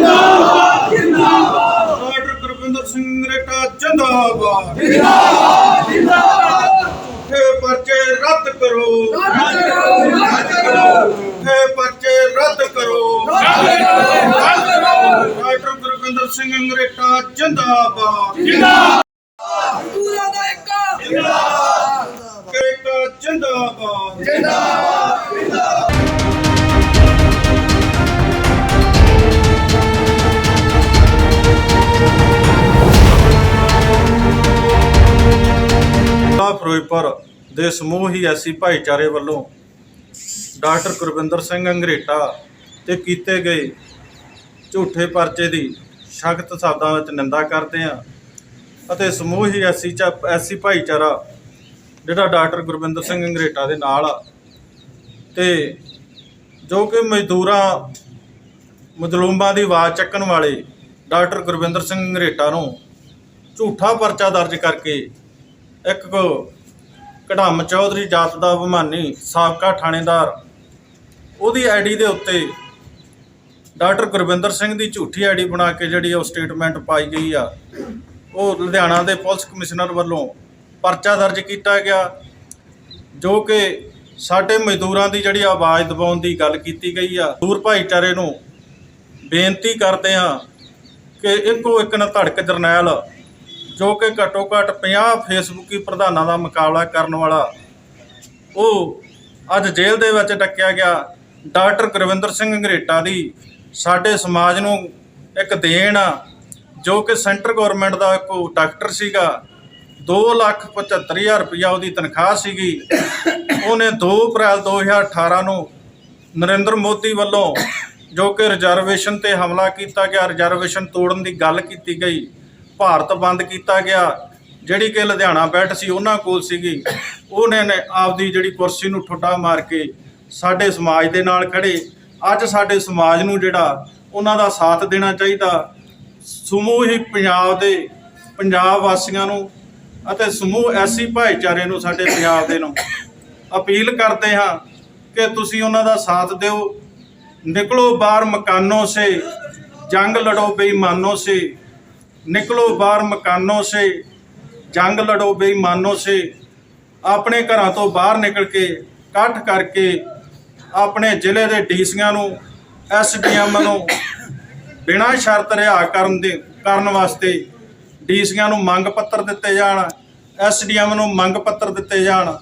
ਜਿੰਦਾਬਾਦ ਜਿੰਦਾਬਾਦ ਡਾਕਟਰ ਗੁਰਵਿੰਦਰ ਸਿੰਘ ਨਰੇਟਾ ਜਿੰਦਾਬਾਦ। ਜਿੰਦਾਬਾਦ ਜਿੰਦਾਬਾਦ ਝੂਠੇ ਪਰਚੇ ਰੱਦ ਕਰੋ। ਰੱਦ ਕਰੋ ਰੱਦ ਕਰੋ ਝੂਠੇ ਪਰਚੇ ਰੱਦ ਕਰੋ। ਰੱਦ ਕਰੋ ਰੱਦ ਕਰੋ ਡਾਕਟਰ ਗੁਰਵਿੰਦਰ ਸਿੰਘ ਨਰੇਟਾ ਜਿੰਦਾਬਾਦ। ਜਿੰਦਾਬਾਦ ਪੂਰਾ ਦਾ ਇੱਕ ਜਿੰਦਾਬਾਦ ਜਿੰਦਾਬਾਦ ਜਿੰਦਾਬਾਦ। ਫਿਰੋਜ਼ਪੁਰ ਦੇ ਸਮੂਹ ਹੀ ਐਸੀ ਭਾਈਚਾਰੇ ਵੱਲੋਂ ਡਾਕਟਰ ਗੁਰਵਿੰਦਰ ਸਿੰਘ ਅੰਗਰੇਟਾ ਤੇ ਕੀਤੇ ਗਏ ਝੂਠੇ ਪਰਚੇ ਦੀ ਸਖਤ ਸ਼ਬਦਾਂ ਵਿੱਚ ਨਿੰਦਾ ਕਰਦੇ ਹਾਂ ਅਤੇ ਸਮੂਹ ਹੀ ਐਸੀ ਚਾ, ਐਸੀ ਭਾਈਚਾਰਾ ਜਿਹੜਾ ਡਾਕਟਰ ਗੁਰਵਿੰਦਰ ਸਿੰਘ ਅੰਗਰੇਟਾ ਦੇ ਨਾਲ ਆ। ਤੇ ਜੋ ਕਿ ਮਜ਼ਦੂਰਾਂ, ਮਜ਼ਲੂਮਾਂ ਦੀ ਆਵਾਜ਼ ਚੱਕਣ ਵਾਲੇ ਡਾਕਟਰ ਗੁਰਵਿੰਦਰ ਸਿੰਘ ਅੰਗਰੇਟਾ ਨੂੰ ਝੂਠਾ ਪਰਚਾ ਦਰਜ ਕਰਕੇ ਇੱਕ ਕਢਮ ਚੌਧਰੀ ਜਾਤ ਦਾ ਅਭਿਮਾਨੀ ਸਾਬਕਾ ਥਾਣੇਦਾਰ। ਉਹਦੀ ਆਈਡੀ ਦੇ ਉੱਤੇ ਡਾਕਟਰ ਗੁਰਵਿੰਦਰ ਸਿੰਘ ਦੀ ਝੂਠੀ ਆਈਡੀ ਬਣਾ ਕੇ ਜਿਹੜੀ ਉਹ ਸਟੇਟਮੈਂਟ ਪਾਈ ਗਈ ਆ, ਉਹ ਲੁਧਿਆਣਾ ਦੇ ਪੁਲਿਸ ਕਮਿਸ਼ਨਰ ਵੱਲੋਂ ਪਰਚਾ ਦਰਜ ਕੀਤਾ ਗਿਆ, ਜੋ ਕਿ ਸਾਡੇ ਮਜ਼ਦੂਰਾਂ ਦੀ ਜਿਹੜੀ ਆਵਾਜ਼ ਦਬਾਉਣ ਦੀ ਗੱਲ ਕੀਤੀ ਗਈ ਆ। ਦੂਰ ਭਾਈਚਾਰੇ ਨੂੰ ਬੇਨਤੀ ਕਰਦੇ ਹਾਂ ਕਿ ਇੱਕੋ ਇੱਕ ਨਾ ਧੜਕ ਜਰਨੈਲ ਜੋ ਕਿ ਘੱਟੋ ਘੱਟ 50 ਫੇਸਬੁੱਕੀ ਪ੍ਰਧਾਨਾਂ ਦਾ ਮੁਕਾਬਲਾ ਕਰਨ ਵਾਲਾ। ਉਹ ਅੱਜ ਜੇਲ੍ਹ ਦੇ ਵਿੱਚ ਡੱਕਿਆ ਗਿਆ। ਡਾਕਟਰ ਗੁਰਵਿੰਦਰ ਸਿੰਘ ਅੰਗਰੇਟਾ ਦੀ ਸਾਡੇ ਸਮਾਜ ਨੂੰ ਇੱਕ ਦੇਣ ਆ ਜੋ ਕਿ ਸੈਂਟਰ ਗਵਰਨਮੈਂਟ ਦਾ ਇੱਕ ਉਹ ਡਾਕਟਰ ਸੀਗਾ। 275000 ਰੁਪਇਆ ਉਹਦੀ ਤਨਖਾਹ ਸੀਗੀ। ਉਹਨੇ 2 ਅਪ੍ਰੈਲ 2018 ਨੂੰ ਨਰਿੰਦਰ ਮੋਦੀ ਵੱਲੋਂ ਜੋ ਕਿ ਰਿਜ਼ਰਵੇਸ਼ਨ ਤੇ ਹਮਲਾ ਕੀਤਾ ਗਿਆ। ਰਿਜ਼ਰਵੇਸ਼ਨ ਤੋੜਨ ਦੀ ਗੱਲ ਕੀਤੀ ਗਈ। ਭਾਰਤ ਬੰਦ ਕੀਤਾ ਗਿਆ, ਜਿਹੜੀ ਕਿ ਲੁਧਿਆਣਾ ਬੈਠ ਸੀ, ਉਹਨਾਂ ਕੋਲ ਸੀਗੀ। ਉਹਨੇ ਨੇ ਆਪਦੀ ਜਿਹੜੀ ਕੁਰਸੀ ਨੂੰ ਠੁੱਡਾ ਮਾਰ ਕੇ ਸਾਡੇ ਸਮਾਜ ਦੇ ਨਾਲ ਖੜੇ। ਅੱਜ ਸਾਡੇ ਸਮਾਜ ਨੂੰ ਜਿਹੜਾ ਉਹਨਾਂ ਦਾ ਸਾਥ ਦੇਣਾ ਚਾਹੀਦਾ, ਸਮੂਹ ਹੀ ਪੰਜਾਬ ਦੇ, ਪੰਜਾਬ ਵਾਸੀਆਂ ਨੂੰ ਅਤੇ ਸਮੂਹ ਐਸੀ ਭਾਈਚਾਰੇ ਨੂੰ ਸਾਡੇ ਪੰਜਾਬ ਦੇ ਨੂੰ ਅਪੀਲ ਕਰਦੇ ਹਾਂ ਕਿ ਤੁਸੀਂ ਉਹਨਾਂ ਦਾ ਸਾਥ ਦਿਓ। ਨਿਕਲੋ ਬਾਹਰ ਮਕਾਨੋਂ ਸੇ, ਜੰਗ ਲੜੋ ਬੇਈਮਾਨੋਂ ਸੇ। ਨਿਕਲੋ ਬਾਹਰ ਮਕਾਨੋਂ ਸੇ, ਜੰਗ ਲੜੋ ਬੇਈਮਾਨੋ ਸੇ। ਆਪਣੇ ਘਰਾਂ ਤੋਂ ਬਾਹਰ ਨਿਕਲ ਕੇ ਇਕੱਠ ਕਰਕੇ ਆਪਣੇ ਜ਼ਿਲ੍ਹੇ ਦੇ ਡੀਸੀਆਂ ਨੂੰ ਐਸਡੀਐਮ ਨੂੰ ਬਿਨਾਂ ਸ਼ਰਤ ਰਿਹਾ ਕਰਨ ਦੇ, ਕਰਨ ਵਾਸਤੇ ਡੀਸੀਆਂ ਨੂੰ ਮੰਗ ਪੱਤਰ ਦਿੱਤੇ ਜਾਣ ਐਸਡੀਐਮ ਨੂੰ ਮੰਗ ਪੱਤਰ ਦਿੱਤੇ ਜਾਣ।